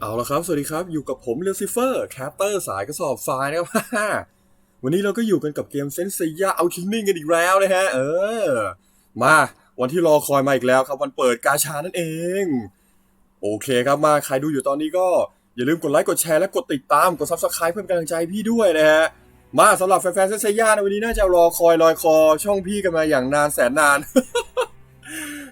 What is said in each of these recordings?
เอาละครับ สวัสดีครับ อยู่กับผมเลซิเฟอร์แคปเตอร์สายกระสอบทรายนะครับ วันนี้เราก็อยู่กันกับเกมเซนเซียเอาคิงนิ่งกันอีกแล้วนะฮะ เออ มาวันที่รอคอยมาอีกแล้วครับ วันเปิดกาชานั่นเอง โอเคครับมาใครดูอยู่ตอนนี้ก็อย่าลืมกดไลค์กดแชร์และกดติดตามกดซับสไคร b e เพื่อเป็นกำลังใจพี่ด้วยนะฮะ มาสำหรับแฟนๆเซนเซียในวันนี้น่าจะรอคอยลอยคอ ช่องพี่กันมาอย่างนานแสนนาน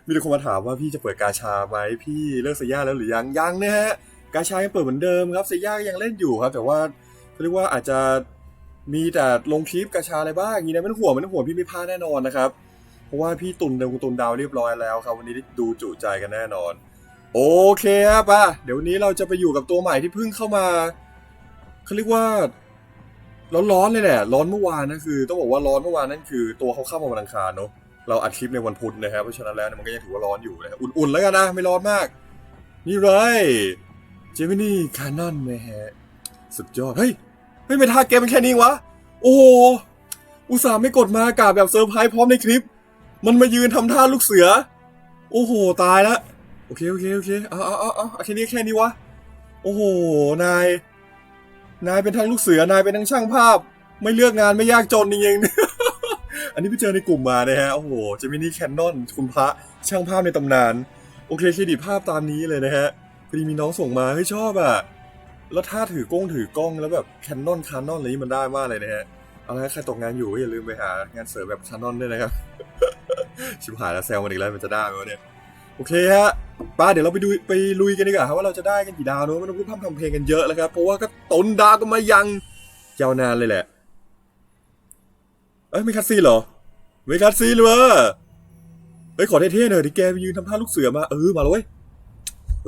มีคนมาถามว่าพี่จะเปิดกาชาไหมพี่เลิกเซียแล้วหรือยังยังนะฮะ กาชายังเปิดเหมือนเดิมครับเซย่าก็ยังเล่นอยู่ครับ แต่ว่าเขาเรียกว่าอาจจะมีแต่ลงคลิปกาชาอะไรบ้างอย่างนี้นะไม่ต้องห่วงไม่ต้องห่วงพี่ไม่พลาดแน่นอนนะครับ เพราะว่าพี่ตุนดาวตุนดาวเรียบร้อยแล้วครับวันนี้ดูจุใจกันแน่นอน โอเคครับป่ะเดี๋ยวนี้เราจะไปอยู่กับตัวใหม่ที่เพิ่งเข้ามาเขาเรียกว่าร้อนๆเลยแหละร้อนเมื่อวานนะคือ ต้องบอกว่าร้อนเมื่อวานนั่นคือ ตัวเขาเข้ามาวันอังคารเนอะเราอัดคลิปในวันพุธนะครับเพราะฉะนั้นแล้วมันก็ยังถือว่าร้อนอยู่นะอุ่นๆแล้วกันนะไม่ร้อนมาก นี่เลย เจมินี่คานอนนะฮะ สุดยอด เฮ้ย เฮ้ย ไม่ท่าเกมเป็นแค่นี้วะ โอ้โห อุตส่าห์ไม่กดมากาแบบเซอร์ไพรส์พร้อมในคลิป มันมายืนทำท่าลูกเสือ โอ้โห ตายละ โอเค โอเค โอเค เอาเอาเอาเอาแค่นี้แค่นี้วะ โอ้โห นาย นายเป็นทั้งลูกเสือ นายเป็นทั้งช่างภาพ ไม่เลือกงานไม่ยากจนจริงๆอันนี้ไปเจอในกลุ่มมานะฮะ โอ้โห เจมินี่แคนนอน คุณพระ ช่างภาพในตำนาน โอเค เครดิตภาพตามนี้เลยนะฮะ พอดีมีน้องส่งมาเฮ้ชอบอะ แล้วถ้าถือกล้องถือกล้องแล้วแบบแคนนอนคานอนอะไรนี้มันได้มากเลยนะฮะ เอาละใครตกงานอยู่ก็อย่าลืมไปหางานเสริมแบบคานอนด้วยนะครับ ชิบหายแล้วแซวมันอีกแล้วมันจะได้ไหมวะเนี่ย โอเคฮะป้าเดี๋ยวเราไปดูไปลุยกันดีกว่าครับว่าเราจะได้กันกี่ดาวเนอะไม่ต้องพูดพร่ำทำเพลงกันเยอะแล้วครับ เพราะว่าก็ต้นดาวกันมายังยาวนานเลยแหละ เอ้ยไม่คัดซีเหรอไม่คัดซีเลยเฮ้ยขอเท่ๆหน่อยดิแกไปยืนทำท่าลูกเสือมาเออมาเลย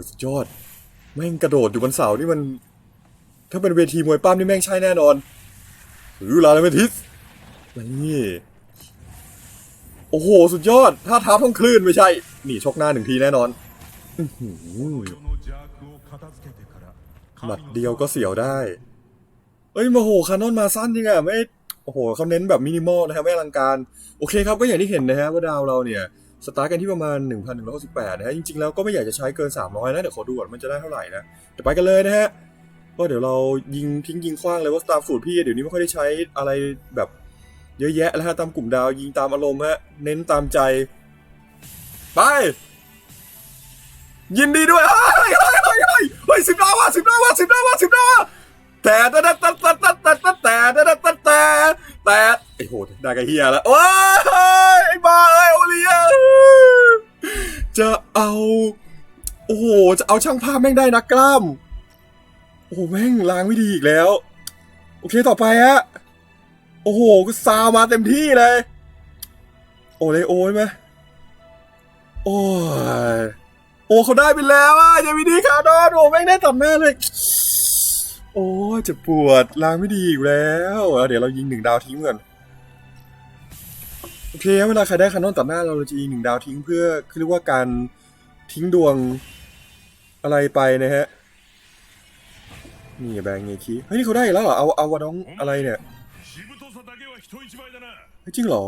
สุดยอด แม่งกระโดดอยู่บนเสานี่มัน ถ้าเป็นเวทีมวยปั้มนี่แม่งใช่แน่นอนหรือลาเลเมทิสนี่โอ้โห สุดยอดท่าท้าท่องคลื่นไม่ใช่ นี่ชกหน้าหนึ่งทีแน่นอนหมัดเดียวก็เสียวได้ เอ้ยมาโหคานอนมาสั้นจริงอะไม่ โอ้โหเขาเน้นแบบมินิมอลนะครับไม่อลังการ โอเคครับก็อย่างที่เห็นนะฮะว่าดาวเราเนี่ย สตาร์กันที่ประมาณ 1,168นะฮะจริงๆแล้วก็ไม่อยากจะใช้เกิน 300 นะ เดี๋ยวขอดูก่อนมันจะได้เท่าไหร่นะเดี๋ยวไปกันเลยนะฮะก็เดี๋ยวเรายิงทิ้งยิงคว้างเลยว่าตามสูตรพี่เดี๋ยวนี้ไม่ค่อยได้ใช้อะไรแบบเยอะแยะแล้วฮะตามกลุ่มดาวยิงตามอารมณ์ฮะเน้นตามใจ ไป ยินดีด้วยเฮ้ยเฮ้ยเฮ้ยเฮ้ยเฮ้ยสิบดาวว่ะสิบดาวว่ะสิบดาวว่ะสิบดาวว่ะแต่แต่แต่แต่แต่แต่แต่แต่ แต่ไอ้โหได้กับเฮียแล้วโอ้ยไอ้บ้าเอ้ยโอเลียจะเอา โอ้โห จะเอาช่างภาพแม่งได้นักกล้าม โอ้โหแม่งล้างไม่ดีอีกแล้ว โอเคต่อไปฮะ โอ้โหก็ซาวมาเต็มที่เลย โอเลโอใช่ไหมโอ้ยโอ้เขาได้ไปแล้วอะยังม่ดีคาร์ดอนโอ้แม่งได้ตัดหน้าเลย โอ้จะปวดล้างไม่ดีอีกแล้วเดี๋ยวเรายิงหนึ่งดาวทิ้งก่อนโอเคเวลาใครได้คานอนตัดหน้าเราเราจะยิงหนึ่งดาวทิ้งเพื่อเรียกว่าการทิ้งดวงอะไรไปนะฮะนี่แบงเงคีเฮ้ยนี่เขาได้แล้วเหรอเอาเอาวาดองอะไรเนี่ยจริงเหรอ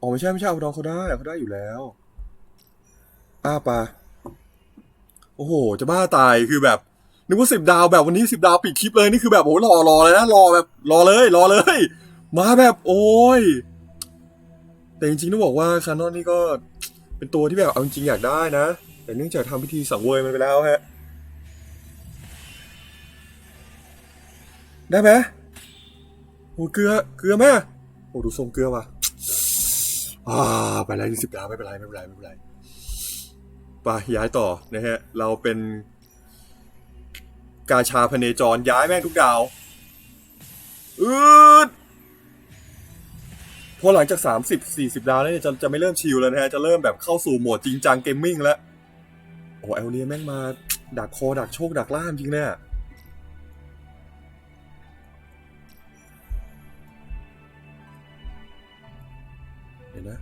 อ๋อไม่ใช่ไม่ใช่เอาวาดองเขาได้เขาได้อยู่แล้วอ้าปาโอ้โห จะบ้าตายคือแบบ นึกว่าสิบดาวแบบวันนี้สิบดาวปิดคลิปเลยนี่คือแบบโอ้รอรอเลยนะรอแบบรอเลยรอเลย มาแบบโอ้ย แต่จริงๆต้องบอกว่าคานอนนี่ก็เป็นตัวที่แบบเอาจริงอยากได้นะ แต่เนื่องจากทำพิธีสังเวยมันไปแล้วฮะ ได้ไหมโอ้เกลือเกลือไหมโอ้ดูทรงเกลือว่ะอ่าไปแล้วสิบดาวไม่เป็นไรไม่เป็นไรไม่เป็นไรไปย้ายต่อนะฮะ เราเป็น กาชาพเนจรย้ายแม่งทุกดาวอืดพอหลังจาก 30 40 ดาวแล้วเนี่ยจะจะไม่เริ่มชิลแล้วนะฮะ จะเริ่มแบบเข้าสู่โหมดจริงจังเกมมิ่งแล้ว โอ้เอลเลียแม่งมา ดักคอดักโชค ดักล่ามจริงเนี่ยเดี๋ยวนะ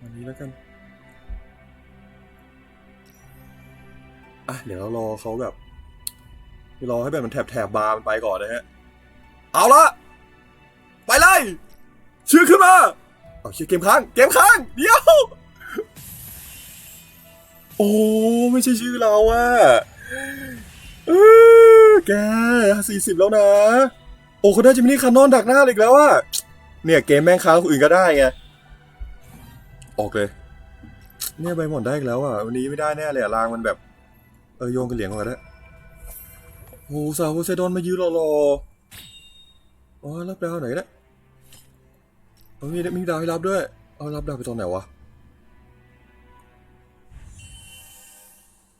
วันนี้แล้วกัน อะ เดี๋ยวเรารอเขาแบบ รอให้แบบมันแถบแถบบาร์มันไปก่อนนะฮะ เอาละ ไปเลย ชื่อขึ้นมา เอาชื่อเกมค้าง เกมค้าง เดี๋ยว โอ้ ไม่ใช่ชื่อเราอะเออแกสี่สิบแล้วนะ โอ้เขาได้จิมินี่คานอนดักหน้าอีกแล้วอะเนี่ยเกมแม่งค้างคนอื่นก็ได้ไง ออกเลย เนี่ยใบหมอนได้อีกแล้วอะวันนี้ไม่ได้แน่เลยอะรางมันแบบ เออโยงกันเหลียงก่อนก็ได้ โอ้สาวโพไซดอนมายืนรอรออ๋อรับดาวไหนนะเออมีมีดาวให้รับด้วย เอารับดาวไปตอนไหนวะ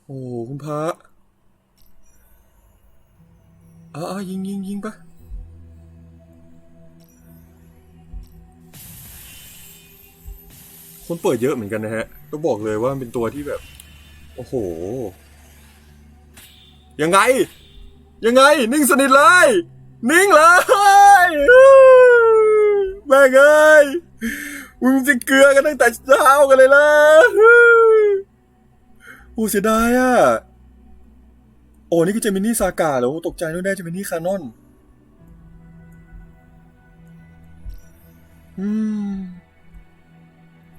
โอ้คุณพระอ่ายิงยิงยิงปะคนเปิดเยอะเหมือนกันนะฮะ ก็บอกเลยว่ามันเป็นตัวที่แบบ โอ้โห ยังไง ยังไง นิ่งสนิทเลย นิ่งเลยแม่งเอ้ยมึงจะเกลือกันตั้งแต่เช้ากันเลยล่ะโอ้เสียดายอะ โอ้นี่คือเจมินี่ซากาเหรอตกใจนึกได้เจมินี่คานอน อืม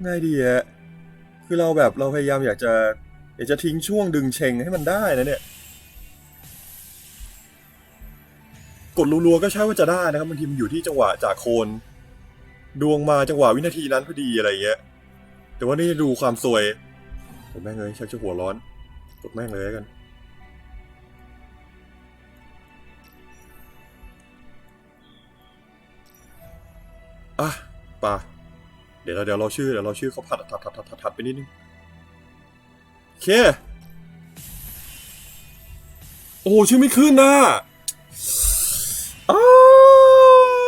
ง่ายดีอะคือเราแบบเราพยายามอยากจะอยากจะทิ้งช่วงดึงเชงให้มันได้นะเนี่ย กดรัวๆก็ใช่ว่าจะได้นะครับบางทีมันอยู่ที่จังหวะจากโคนดวงมาจังหวะวินาทีนั้นพอดีอะไรเงี้ยแต่ว่านี่ดูความซวยผมแม่งเลยชักจะหัวร้อนกดแม่งเลยกันอะป่ะเดี๋ยวเราเดี๋ยวเราชื่อเดี๋ยวเราชื่อเขาผัดถัดถัดถัดถัดถัดไปนิดนึงโอเคโอ้ชื่อไม่ขึ้นนะ อ้าว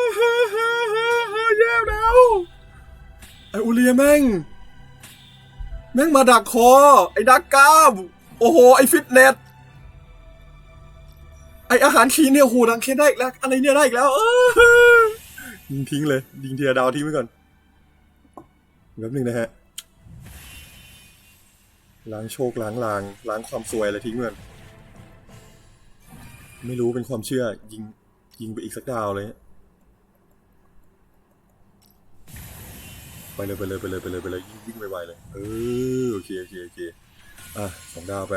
แย่แล้วไออูเลียแม่ง แม่งมาดักคอ ไอดักกล้าม โอ้โห ไอฟิตเนส ไออาหารคีนเนี่ยโหดังเคนได้อีกแล้ว อะไรเนี่ยได้อีกแล้วเออยิงทิ้งเลย ยิงเทียดาวทิ้งไว้ก่อนแป๊บนึงนะฮะ ล้างโชคล้างลาง ล้างความซวยอะไรทิ้งไว้ก่อนไม่รู้เป็นความเชื่อยิง ยิงไปอีกสักดาวเลย ไปเลยไปเลยไปเลยไปเลยไปเลยยิ่งวิ่งไปไวเลย เออโอเคโอเคโอเคอะสองดาวไป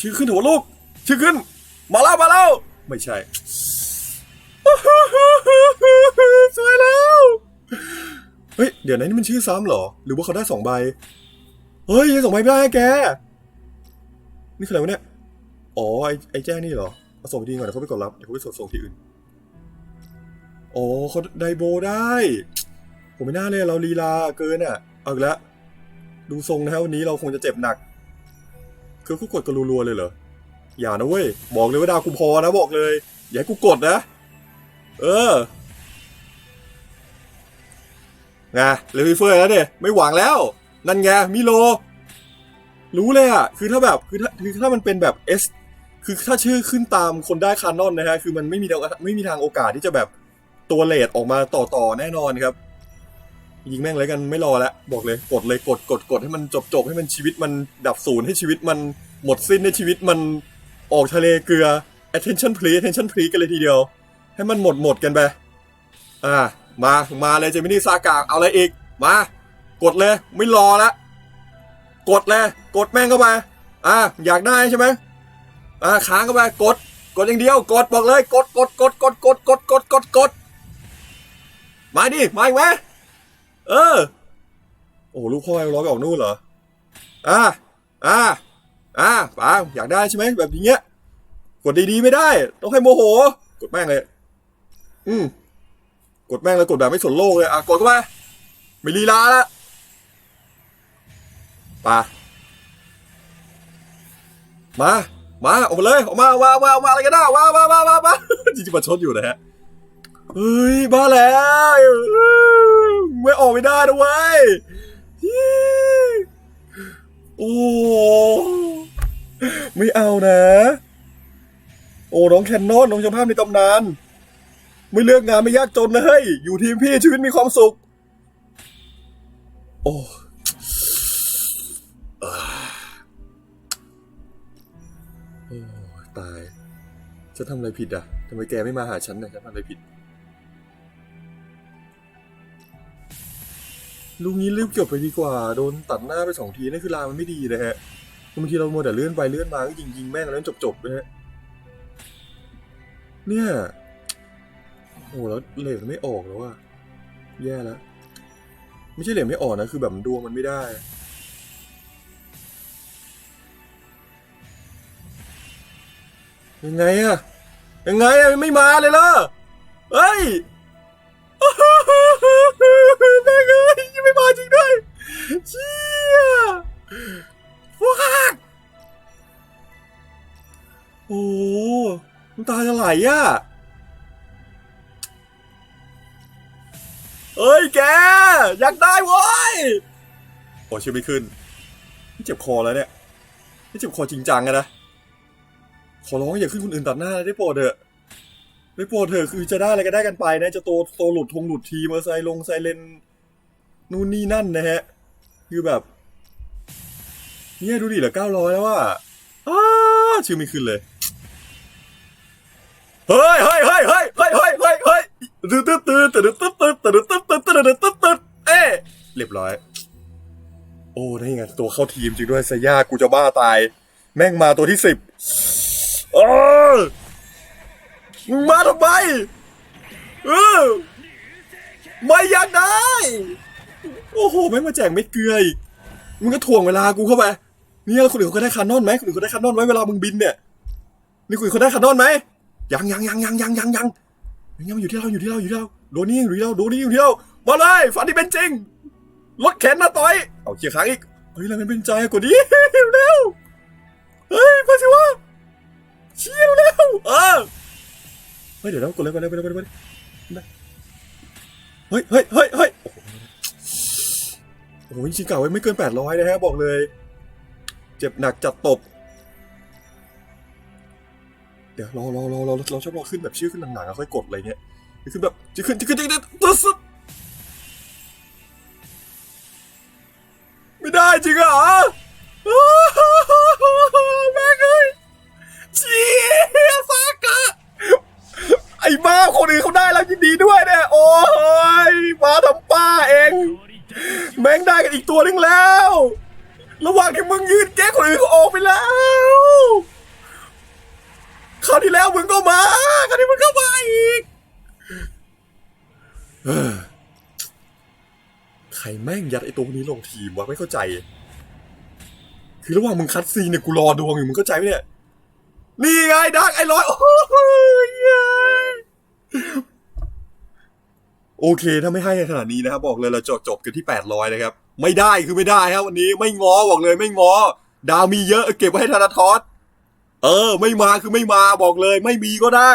ชื่อขึ้นหัวลูก ชื่อขึ้น มาแล้วมาแล้ว ไม่ใช่สวยเลย เฮ้ย เดี๋ยวนะนี่มันชื่อซ้ำเหรอ หรือว่าเขาได้สองใบ เฮ้ยยังสองใบไม่ได้แก นี่คืออะไรวะเนี่ย อ๋อ ไอ้ไอ้แจ้นี่เหรอเอาส่งไปดีก่อนเดี๋ยวเขาไปกดรับ เดี๋ยวเขาไปส่งส่งที่อื่น อ๋อเขาไดโบได้ ผมไม่น่าเลยเราลีลาเกินอะ เอาอีกแล้วดูทรงนะฮะวันนี้เราคงจะเจ็บหนัก คือกูกดกันรัวๆเลยเหรอ อย่านะเว้ย บอกเลยว่าดาวกูพอนะบอกเลย อย่าให้กูกดนะ เออ ไงเลวิเฟอร์แล้วเนี่ยไม่หวังแล้ว นั่นไงมิโล รู้เลยอะคือถ้าแบบคือถ้าคือถ้ามันเป็นแบบ S คือถ้าชื่อขึ้นตามคนได้คานอนนะฮะคือมันไม่มีไม่มีทางโอกาสที่จะแบบตัวเลดออกมาต่อต่อๆแน่นอนครับ ยิงแม่งเลยกันไม่รอแล้วบอกเลยกดเลยกดกดกดให้มันจบจบให้มันชีวิตมันดับศูนย์ให้ชีวิตมันหมดสิ้นให้ชีวิตมันออกทะเลเกลือ attention please attention please กันเลยทีเดียว ให้มันหมดหมดกันไปอ่า มามาเลยเจมินี่ซากาเอาอะไรอีก มา กดเลย ไม่รอละกดเลย กดแม่งเข้าไปอ่าอยากได้ใช่ไหมอ่าค้างเข้าไปกด กดอย่างเดียว กดบอกเลย กดกดกดกดกดกดกดกดกดมาดิมาอีกไหมเออ โอ้ลูกพ่อไอ้ร้อยไปออกนู่นเหรออ่าอ่าอ่าป้าอยากได้ใช่ไหมแบบนี้เงี้ยกดดีๆไม่ได้ ต้องให้โมโห กดแม่งเลย อืม กดแม่งเลยกดแบบไม่สนโลกเลยอะกดเข้าไปไม่ลีลาละปามา มาออกมาเลยออกมาออกมาออกมาออกมาอะไรกันได้มามามามามาจริงๆมาชดอยู่นะฮะเฮ้ยบ้าแล้วไม่ออกไม่ได้นะเว้ยโอ้ไม่เอานะ โอ้น้องแคนนอนน้องเจ้าภาพในตำนาน ไม่เลือกงานไม่ยากจนนะเฮ้ย อยู่ทีมพี่ชีวิตมีความสุข โอ้โอ้ตาย จะทำอะไรผิดอะทำไมแกไม่มาหาฉันเนี่ยฉันทำอะไรผิด ลูกนี้รีบจบไปดีกว่า โดนตัดหน้าไปสองทีนั่นคือลามันไม่ดีนะฮะบางทีเราโมแต่เลื่อนไปเลื่อนมาก็ยิงยิงแม่งแล้วจบจบนะฮะเนี่ย โอ้แล้วเหลวไม่ออกแล้วอะแย่แล้วไม่ใช่เหลวไม่ออกนะ คือแบบดวงมันไม่ได้ ยังไงอะยังไงอะไม่มาเลยล่ะเฮ้ยแม่งเอ้ยยังไม่มาจริงด้วยเชี่ยว้าโอ้น้ำตาจะไหลอะ เอ้ยแก อยากได้เว้ยโอ้ชื่อไม่ขึ้นนี่เจ็บคอแล้วเนี่ยไม่เจ็บคอจริงจังอะนะขอร้องอย่าขึ้นคนอื่นตัดหน้าได้โปรดเถอะได้โปรดเถอะคือจะได้อะไรก็ได้กันไปนะจะโตโตหลุดทงหลุดทีมาไซลงไซเลนนู่นนี่นั่นนะฮะ คือแบบ เนี่ยดูดิเหลือเก้าร้อยแล้วว่าอ้าชื่อไม่ขึ้นเลย เฮ้ยเฮ้ยเฮ้ยเฮ้ย ตึ๊ดตึ๊ดตึ๊ดตึ๊ดตึ๊ดตึ๊ดตึ๊ดตึ๊ดตึ๊ดตึ๊ดตึ๊ดตึ๊ดตึ๊ดเอ๊เรียบร้อย โอ้ได้ไงตัวเข้าทีมจริงด้วยไซย่ากูจะบ้าตาย แม่งมาตัวที่สิบเออมึงมาทำไมเออไม่อยากได้ โอ้โหแม่งมาแจกเม็ดเกลืออีกมึงก็ถ่วงเวลากูเข้าไปเนี่ยแล้วคนอื่นเขาได้คานอนไหมคนอื่นเขาได้คานอนไหมเวลามึงบินเนี่ยนี่คนอื่นเขาได้คานอนไหมยังยังยังยังยังยังยัง ยังมันอยู่ที่เราอยู่ที่เราอยู่ที่เราโดนี่อยู่ที่เราโดนี่อยู่ที่เรามาเลยฝันที่เป็นจริงรถเข็นมาต่อยเอาเกียร์ค้างอีกเฮ้ยอะไรมันเป็นใจกว่านี้เร็วเฮ้ยพาสิวะเชี่ยวเร็วเออเฮ้ยเดี๋ยวเลยกดเลยกดเลยกดเลยกดเลยเฮ้ยเฮ้ยเฮ้ยเฮ้ยโอ้โหจริงๆเก่าไว้ไม่เกินแปดร้อยนะฮะบอกเลย เจ็บหนักจัดตบ เดี๋ยวรอรอรอรอเราชอบรอขึ้นแบบชื่อขึ้นหนังๆแล้วค่อยกดอะไรเงี้ยคือแบบจะขึ้นจะขึ้นจะขึ้นตึ๊ดไม่ได้จริงเหรออ้าวแม่งเอ้ยเชี่ยซากะไอ้บ้าคนอื่นเขาได้แล้วยินดีด้วยเนี่ยโอ้ยมาทำป้าเองแม่งได้กันอีกตัวหนึงแล้ว ระหว่างที่มึงยืนแก้คนอื่นเขาออกไปแล้ว คราวที่แล้วมึงก็มาคราวนี้มึงก็มาอีกใครแม่งยัดไอ้ตัวนี้ลงทีมวะไม่เข้าใจ คือระหว่างมึงคัดซีเนี่ยกูรอดวงอยู่มึงเข้าใจไหมเนี่ย นี่ไงดักไอ้ร้อยโอ้ยโอเค ถ้าไม่ให้ขนาดนี้นะครับบอกเลยเราจบจบกันที่800นะครับ ไม่ได้คือไม่ได้ครับวันนี้ไม่ง้อบอกเลยไม่ง้อดาวมีเยอะเก็บไว้ให้ธนาทอส เออ ไม่มาคือไม่มาบอกเลย ไม่มีก็ได้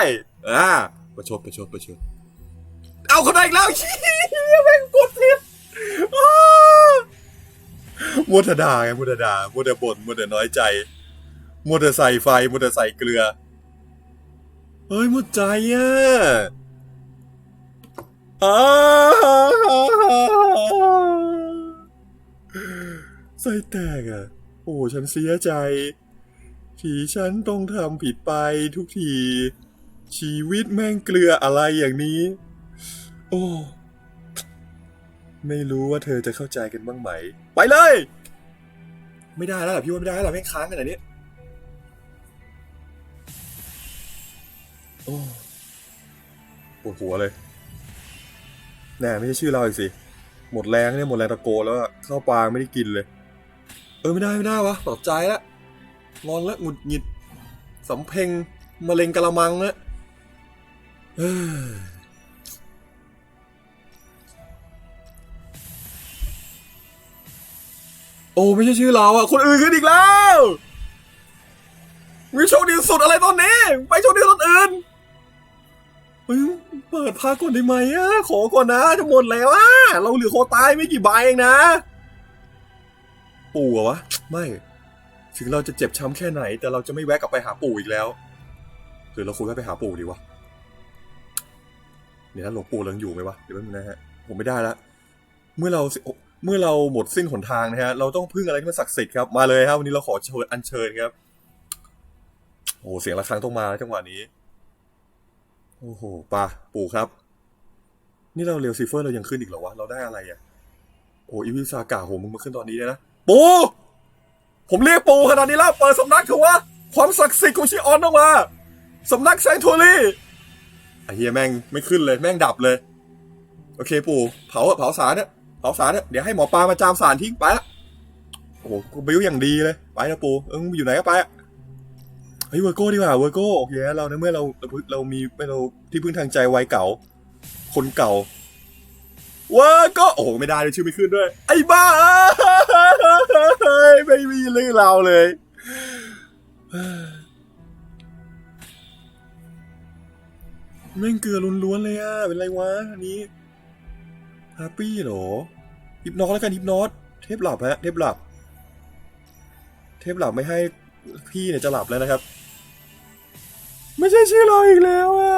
อ่าประชดประชดประชดเอาเขาได้อีกแล้วเหี้ยแม่งกดผิดมัวแต่ด่าไงมัวแต่ด่ามัวแต่บ่นมัวแต่น้อยใจมัวแต่ใส่ไฟมัวแต่ใส่เกลือเฮ้ยหมดใจอะอ้าวไส้แตกอะ โอ้ฉันเสียใจ ที่ฉันต้องทำผิดไปทุกที ชีวิตแม่งเกลืออะไรอย่างนี้ โอ้ ไม่รู้ว่าเธอจะเข้าใจกันบ้างไหม ไปเลย ไม่ได้แล้วล่ะพี่ว่าไม่ได้แล้วล่ะแม่งค้างขนาดนี้โอ้ปวดหัวเลยแน่ไม่ใช่ชื่อเราอีกสิ หมดแรงเนี่ยหมดแรงตะโกนแล้วอะเข้าปางไม่ได้กินเลย เออไม่ได้ไม่ได้วะตอบใจและ งอนและหงุดหงิดสำเพ็งมะเร็งกะละมังละเอ้ยโอ้ไม่ใช่ชื่อเราอะคนอื่นขึ้นอีกแล้วมีโชคดีสุดอะไรตอนนี้ ไปโชคดีตอนอื่นเปิดพาก่อนได้ไหมอะขอก่อนนะจะหมดแล้วอะเราเหลือโคตายไม่กี่ใบเองนะ ปู่วะ ไม่ ถึงเราจะเจ็บช้ำแค่ไหน แต่เราจะไม่แวะกลับไปหาปู่อีกแล้วหรือเราควรแวะไปหาปู่ดีวะเดี๋ยวนะหลวงปู่ยังอยู่ไหมวะเดี๋ยวแป๊บนึงนะฮะผมไม่ได้ละเมื่อเราเมื่อเราหมดสิ้นหนทางนะฮะเราต้องพึ่งอะไรที่มันศักดิ์สิทธิ์ครับมาเลยครับวันนี้เราขอเชิญอัญเชิญครับโอ้โหเสียงะระฆังต้องมาแล้วจังหวะนี้โอ้โหป่ะปู่ครับ นี่เราเรียวซิเฟอร์เรายังขึ้นอีกเหรอวะเราได้อะไรอะโอ้อีวิซากะโหมึงมาขึ้นตอนนี้เลยนะปู่ ผมเรียกปูขนาดนี้แล้วเปิดสำนักเถอะวะความศักดิ์สิทธิ์ของชิออนออกมาสำนักแซงโทรี่ไอเฮียแม่งไม่ขึ้นเลยแม่งดับเลย โอเคปู่เผาเผาสารเนี่ยเผาสารเนี่ยเดี๋ยวให้หมอปลามาจามสารทิ้งไปละโอ้โหกูบิ้วอย่างดีเลยไปนะปู่เออมึงอยู่ไหนก็ไปอะเฮ้ยเวอร์โก้ดีกว่าเวอร์โก้โอเคเราในเมื่อเราเราเรามีเราที่พึ่งทางใจวัยเก่า คนเก่าเวอร์โก้โอ้โหไม่ได้เลยชื่อไม่ขึ้นด้วย ไอ้บ้าเยไม่มีเรื่องราวเลย แม่งเกลือล้วนๆเลยอะเป็นไรวะอันนี้ฮาปี้เหรอฮิปนอสแล้วกันฮิปนอสเทปหลับฮะเทปหลับ เทปหลับไม่ให้พี่เนี่ยจะหลับแล้วนะครับ ไม่ใช่ชื่อเราอีกแล้วอะ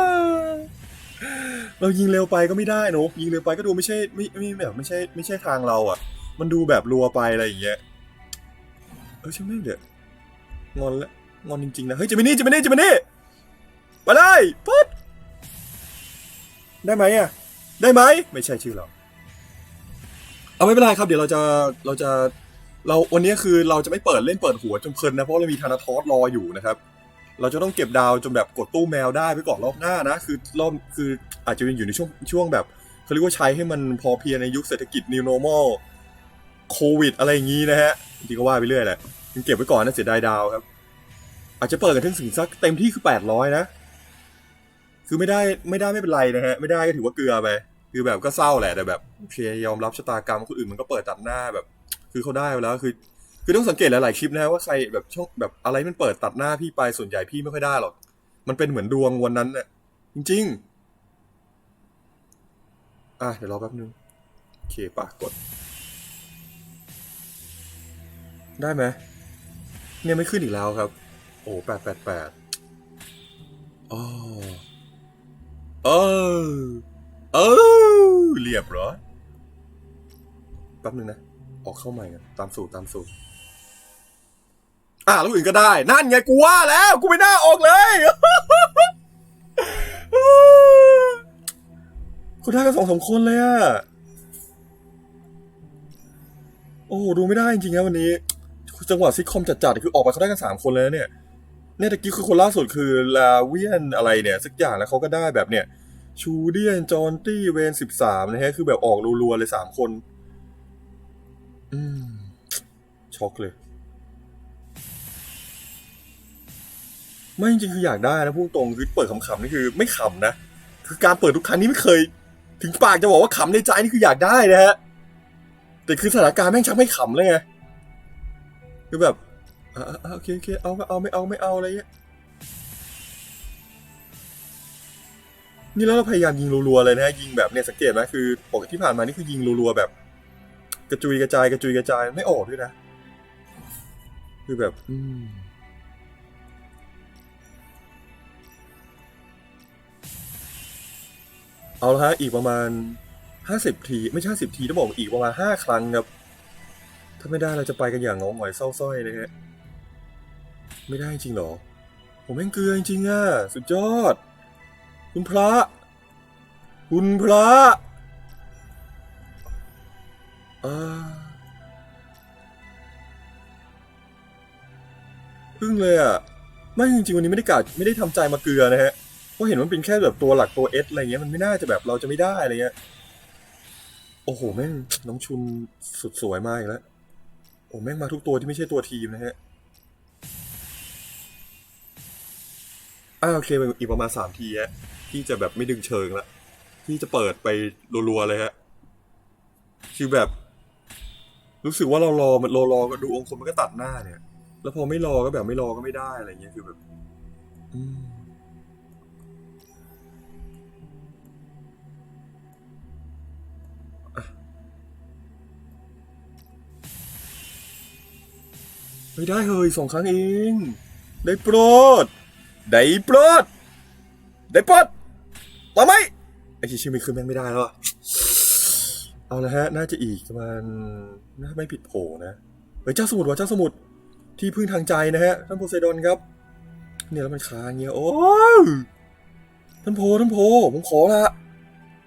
เรายิงเร็วไปก็ไม่ได้เนอะยิงเร็วไปก็ดูไม่ใช่ไม่ไม่แบบไม่ใช่ไม่ใช่ทางเราอะ มันดูแบบรัวไปอะไรอย่างเงี้ย เออช่ไหมเดี๋ยวงอนละงอนจริงๆนะเฮ้ยจิมินี่จิมินี่จิมินี่ไปเลยปุ๊บได้ไหมอะ ได้ไหมไม่ใช่ชื่อเราเอาไม่เป็นไรครับ เดี๋ยวเราจะเราจะเราวันนี้คือเราจะไม่เปิดเล่นเปิดหัวจนเพลินนะเพราะเรามีธนาทอสรออยู่นะครับ เราจะต้องเก็บดาวจนแบบกดตู้แมวได้ไปก่อนรอบหน้านะคือรอบคืออาจจะเป็นอยู่ในช่วงช่วงแบบเขาเรียกว่าใช้ให้มันพอเพียงในยุคเศรษฐกิจ new normal โควิด อะไรอย่างนี้นะฮะจริงก็ว่าไปเรื่อยแหละยังเก็บไว้ก่อนนะเสียดายดาวครับ อาจจะเปิดกันถึงถึงสักเต็มที่คือแปดร้อยนะ คือไม่ได้ไม่ได้ไม่เป็นไรนะฮะ ไม่ได้ก็ถือว่าเกลือไป คือแบบก็เศร้าแหละแต่แบบโอเคยอมรับชะตากรรมคนอื่นมันก็เปิดตัดหน้าแบบ คือเขาได้ไปแล้วคือ คือต้องสังเกตหลายๆคลิปนะฮะว่าใครแบบช่องแบบอะไรมันเปิดตัดหน้าพี่ไปส่วนใหญ่พี่ไม่ค่อยได้หรอก มันเป็นเหมือนดวงวันนั้นเนี่ยจริง ๆ อะเดี๋ยวรอแป๊บนึงโอเคปะกด ได้ไหมเนี่ยไม่ขึ้นอีกแล้วครับ โอ้แปดแปดแปดอ๋อเออเออเรียบร้อยแป๊บนึงนะ ออกเข้าใหม่กันตามสูตรตามสูตรอะแล้วอื่นก็ได้ นั่นไงกูว่าแล้ว กูไม่น่าออกเลยกูได้กันสองสามคนเลยอะโอ้ดูไม่ได้จริงๆนะวันนี้ จังหวะซิทคอมจัดๆคือออกไปเขาได้กันสามคนเลยนะเนี่ยเนี่ยตะกี้คือคนล่าสุดคือลาเวียนอะไรเนี่ยสักอย่างแล้วเขาก็ได้แบบเนี่ยชูเดียนจอห์นตี้เวนสิบสามนะฮะคือแบบออกรัวๆเลยสามคน อืมช็อกเลย ไม่จริงคืออยากได้นะพูดตรงคือเปิดขำๆนี่คือไม่ขำนะ คือการเปิดทุกครั้งนี้ไม่เคย ถึงปากจะบอกว่าขำในใจนี่คืออยากได้นะฮะแต่คือสถานการณ์แม่งชักไม่ขำเลยไง คือแบบอ่าอ่าโอเคโอเคเอาเอาไม่เอาไม่เอาอะไรเงี้ยนี่แล้วเราพยายามยิงรัวๆเลยนะฮะยิงแบบเนี่ยสังเกตไหมคือปกติที่ผ่านมานี่คือยิงรัวๆแบบ กระจุยกระจายกระจุยกระจายไม่ออกด้วยนะ คือแบบ อืมเอาละฮะอีกประมาณห้าสิบที ไม่ใช่ห้าสิบทีต้องบอกอีกประมาณห้าครั้งครับ ถ้าไม่ได้เราจะไปกันอย่างงอหงอยเศร้าสร้อยเลยฮะ ไม่ได้จริงเหรอ ผมแม่งเกลือจริงอะ สุดยอด คุณพระ คุณพระอ่าพึ่งเลยอะ ไม่จริงๆวันนี้ไม่ได้กะไม่ได้ทำใจมาเกลือนะฮะ เพราะเห็นมันเป็นแค่แบบตัวหลักตัวเอสอะไรเงี้ยมันไม่น่าจะแบบเราจะไม่ได้อะไรเงี้ย โอ้โหแม่งน้องชุนสุดสวยมากอีกแล้ว โอ้แม่งมาทุกตัวที่ไม่ใช่ตัวทีมนะฮะอ่าโอเคอีกประมาณสามทีฮะที่จะแบบไม่ดึงเชิงละที่จะเปิดไปรัวๆเลยฮะคือแบบ รู้สึกว่าเรารอมันรอรอก็ดูองค์คนมันก็ตัดหน้าเนี่ย แล้วพอไม่รอก็แบบไม่รอก็ไม่ได้อะไรเงี้ยคือแบบ อืม ไม่ได้เฮ้ยสองครั้งเอง ได้โปรด ได้โปรด ได้โปรดมาไหมไอ้ที่ชื่อไม่ขึ้นแม่งไม่ได้แล้วอะเอาละฮะ น่าจะอีกประมาณน่าไม่ผิดโผนะเฮ้ยเจ้าสมุทรวะเจ้าสมุทรที่พึ่งทางใจนะฮะท่านโพไซดอนครับ เนี่ยแล้วมันค้างเงี้ยโอ้ยท่านโพท่านโพผมขอละ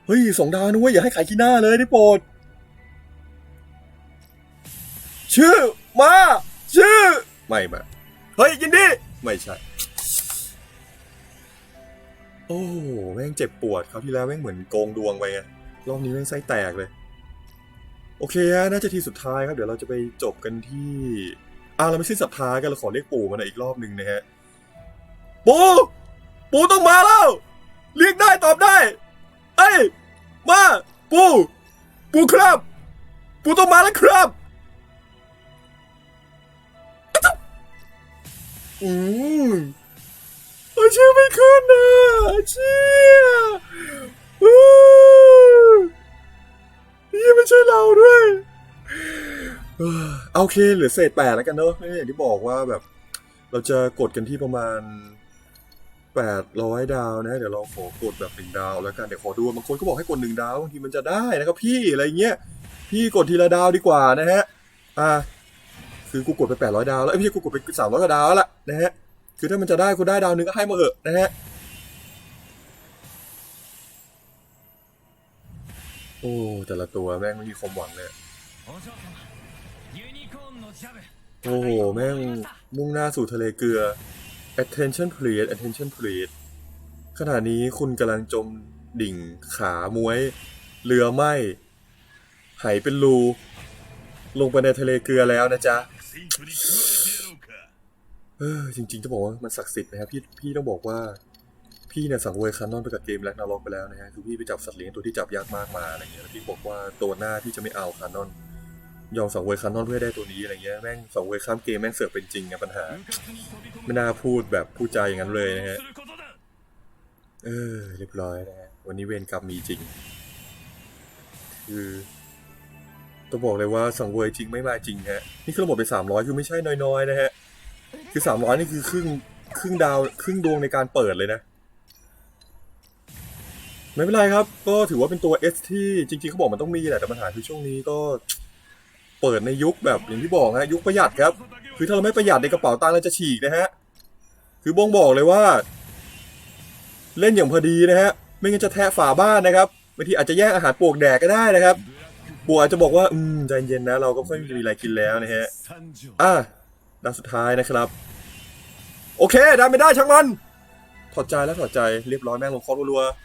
เฮ้ยสองดาวนะเว้ยอย่าให้ขายขี้หน้าเลยได้โปรดชื่อมา ชื่อไม่มาเฮ้ยยินดี ไม่ใช่ โอ้โหแม่งเจ็บปวดคราวที่แล้วแม่งเหมือนโกงดวงไปไงรอบนี้แม่งไส้แตกเลย โอเคฮะน่าจะทีสุดท้ายครับ เดี๋ยวเราจะไปจบกันที่อ่าเราไม่ใช่ศรัทธากันเราขอเรียกปู่มาหน่อยอีกรอบหนึ่งนะฮะปู่ปู่ต้องมาแล้ว เรียกได้ตอบได้ เอ้ยมา ปู่ ปู่ครับ ปู่ต้องมาแล้วครับ อืมเอชื่อไม่ขึ้นนะเชี่ยอู้ยี่ไม่ใช่เราด้วยโอเคเหลือเศษแปดแล้วกันเนอะอย่างที่บอกว่าแบบ เราจะกดกันที่ประมาณแปดร้อยดาวนะ เดี๋ยวเราขอกดแบบหนึ่งดาวแล้วกันเดี๋ยวขอดูบางคนก็บอกให้กดหนึ่งดาวบางทีมันจะได้นะครับพี่อะไรเงี้ยพี่กดทีละดาวดีกว่านะฮะ อ่า คือกูกดไปแปดร้อยดาวแล้วไอพี่กูกดไปสามร้อยดาวแล้วล่ะนะฮะคือถ้ามันจะได้กูได้ดาวนึงก็ให้มาเถอะนะฮะโอ้แต่ละตัวแม่งไม่มีความหวังเนี่ยโอ้โหแม่งมุ่งหน้าสู่ทะเลเกลือ attention please attention please ขณะนี้คุณกำลังจมดิ่งขามวย เรือไหมไหเป็นรู ลงไปในทะเลเกลือแล้วนะจ๊ะ เออจริงๆจะบอกว่ามันศักดิ์สิทธิ์นะครับพี่พี่ต้องบอกว่าพี่เนี่ยสังเวยคานอนไปกับเกมแล็กนารอกไปแล้วนะฮะคือพี่ไปจับสัตว์เลี้ยงตัวที่จับยากมากมาอะไรเงี้ยพี่บอกว่าตัวหน้าพี่จะไม่เอาคานอนยอมสังเวยคานอนเพื่อได้ตัวนี้อะไรเงี้ยแม่งสังเวยข้ามเกมแม่งเสือกเป็นจริงไงปัญหา ไม่น่าพูดแบบพูดใจอย่างนั้นเลยนะฮะเออเรียบร้อยนะฮะวันนี้เวรกรรมมีจริง คือ ต้องบอกเลยว่าสังเวยจริงไม่มาจริงฮะนี่คือเราหมดไปสามร้อยคือไม่ใช่น้อยๆนะฮะ คือสามร้อยนี่คือครึ่งครึ่งดาวครึ่งดวงในการเปิดเลยนะ ไม่เป็นไรครับ ก็ถือว่าเป็นตัว S ที่จริงๆเขาบอกมันต้องมีแหละแต่ปัญหาคือช่วงนี้ก็เปิดในยุคแบบอย่างที่บอกฮะยุคประหยัดครับ คือถ้าเราไม่ประหยัดในกระเป๋าตังค์เราจะฉีกนะฮะ คือบ้องบอกเลยว่า เล่นอย่างพอดีนะฮะ ไม่งั้นจะแทะฝาบ้านนะครับบางทีอาจจะแย่งอาหารปลวกแดกก็ได้นะครับ ปลวอาจจะบอกว่า อืม ใจเย็นนะ เราก็ไม่มีอะไรกินแล้วนะฮะ อะดาวสุดท้ายนะครับ โอเคได้ไม่ได้ช่างมัน ถอดใจแล้วถอดใจเรียบร้อยแม่งลงคอร์รัวๆ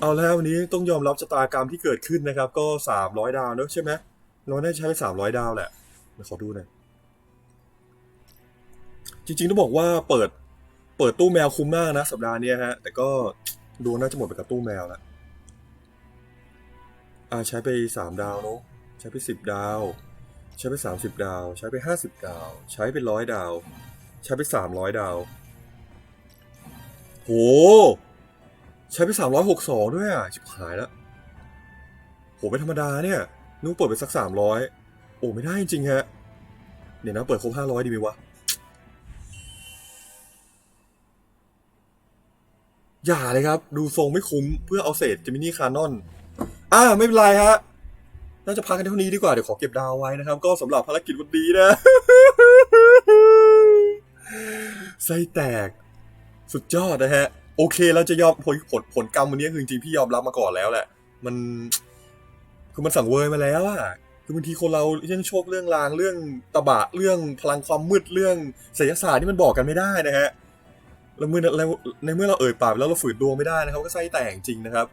เอาแล้ววันนี้ต้องยอมรับชะตากรรมที่เกิดขึ้นนะครับ ก็สามร้อยดาวเนอะใช่ไหมเราได้ใช้ไปสามร้อยดาวแหละเดี๋ยวขอดูหน่อยจริงๆต้องบอกว่าเปิดเปิดตู้แมวคุ้มมากนะ สัปดาห์นี้ฮะ แต่ก็ดวงน่าจะหมดไปกับตู้แมวแล้ว อ่าใช้ไปสามดาวเนอะใช้ไปสิบดาว ใช้ไปสามสิบดาว ใช้ไปห้าสิบดาว ใช้ไปร้อยดาว ใช้ไปสามร้อยดาว โห ใช้ไปสามร้อยหกสองด้วยอะชิบหายแล้วโหไม่ธรรมดาเนี่ยนึกเปิดไปสักสามร้อยโอ้ไม่ได้จริงฮะเดี๋ยวนะเปิดครบห้าร้อยดีไหมวะอย่าเลยครับ ดูทรงไม่คุ้มเพื่อเอาเศษเจมินี่คานอน อ่าไม่เป็นไรฮะน่าจะพักกันเท่านี้ดีกว่า เดี๋ยวขอเก็บดาวไว้นะครับ ก็สำหรับภารกิจวันนี้นะไส้แตก สุดยอดนะฮะ โอเคเราจะยอมผลผลผลกรรมวันนี้คือจริงๆพี่ยอมรับมาก่อนแล้วแหละ มันคือมันสั่งเวยมาแล้วอะคือบางทีคนเราเรื่องโชคเรื่องลางเรื่องตะบะเรื่องพลังความมืดเรื่องไสยศาสตร์ที่มันบอกกันไม่ได้นะฮะแล้วเมื่อในเมื่อเราเอ่ยปากแล้วเราฝืนดวงไม่ได้นะครับ ก็ไส้แตกจริงนะครับ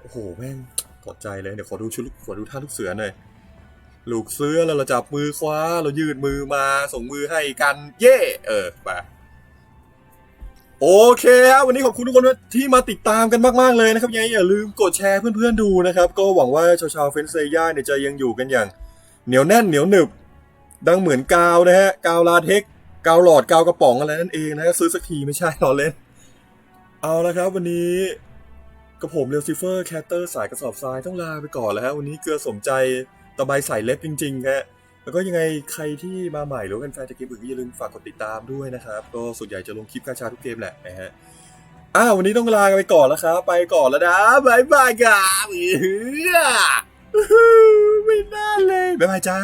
โอ้โหแม่ง อดใจเลยเดี๋ยวขอดูชุดขอดูท่าลูกเสือหน่อยลูกเสือแล้วเราจับมือคว้า เรายืดมือมาส่งมือให้กันเย่เออไปโอเคครับวันนี้ขอบคุณทุกคนที่มาติดตามกันมากๆเลยนะครับยังไงอย่าลืมกดแชร์เพื่อนๆดูนะครับ ก็หวังว่าชาวชาวเฟนเซย่าเนี่ยจะยังอยู่กันอย่าง เหนียวแน่นเหนียวหนึบ ดังเหมือนกาวนะฮะกาวลาเทคกาวหลอดกาวกระป๋องอะไรนั่นเองนะซื้อสักทีไม่ใช่รอเล่น เอาละครับวันนี้ กับผมเรลซิเฟอร์แคตเตอร์สายกระสอบทรายต้องลาไปก่อนแล้วฮะวันนี้เกลือสมใจตะไบใส่เล็บจริงๆฮะแล้วก็ยังไงใครที่มาใหม่หรือเป็นแฟนจากเกมอื่นก็อย่าลืมฝากกดติดตามด้วยนะครับ ก็ส่วนใหญ่จะลงคลิปกาชาทุกเกมแหละนะฮะอ้าววันนี้ต้องลากันไปก่อนแล้วครับ ไปก่อนแล้วนะบายบายครับอื้อหือไม่น่าเลยบายบายจ้า